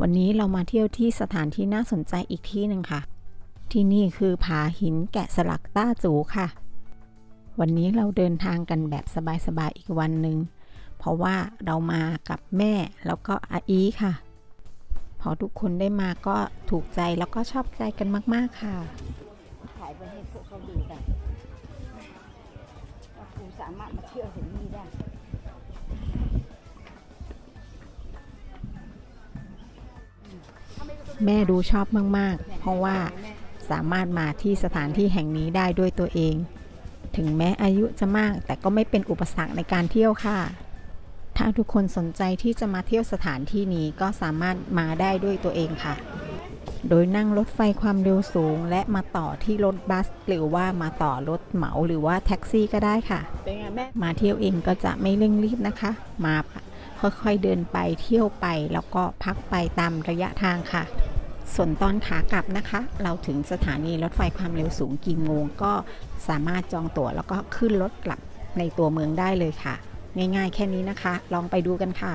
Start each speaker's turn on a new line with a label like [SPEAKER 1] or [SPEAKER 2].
[SPEAKER 1] วันนี้เรามาเที่ยวที่สถานที่น่าสนใจอีกที่หนึ่งค่ะ ที่นี่คือผาหินแกะสลักต้าจูค่ะ วันนี้เราเดินทางกันแบบสบายๆอีกวันหนึ่งเพราะว่าเรามากับแม่แล้วก็อาอีค่ะ พอทุกคนได้มาก็ถูกใจแล้วก็ชอบใจกันมาก ๆค่ะ
[SPEAKER 2] ถ่ายไปให้พวกเขาดูกันว่าครูสามารถมาเที่ยวถึงนี่ได้
[SPEAKER 1] แม่ดูชอบมาก ๆ เพราะว่าสามารถมาที่สถานที่แห่งนี้ได้ด้วยตัวเอง ถึงแม้อายุจะมากแต่ก็ไม่เป็นอุปสรรคในการเที่ยวค่ะ ถ้าทุกคนสนใจที่จะมาเที่ยวสถานที่นี้ก็สามารถมาได้ด้วยตัวเองค่ะ โดยนั่งรถไฟความเร็วสูง และมาต่อที่รถบัส หรือว่ามาต่อรถเหมาหรือว่าแท็กซี่ก็ได้ค่ะ มาเที่ยวเองก็จะไม่เร่งรีบนะคะ มาค่อยๆเดินไปเที่ยวไปแล้วก็พักไปตามระยะทางค่ะ ส่วนตอนขากลับนะคะ เราถึงสถานีรถไฟความเร็วสูงกี่โมงก็สามารถจองตั๋วแล้วก็ขึ้นรถกลับในตัวเมืองได้เลยค่ะ ง่ายๆแค่นี้นะคะ ลองไปดูกันค่ะ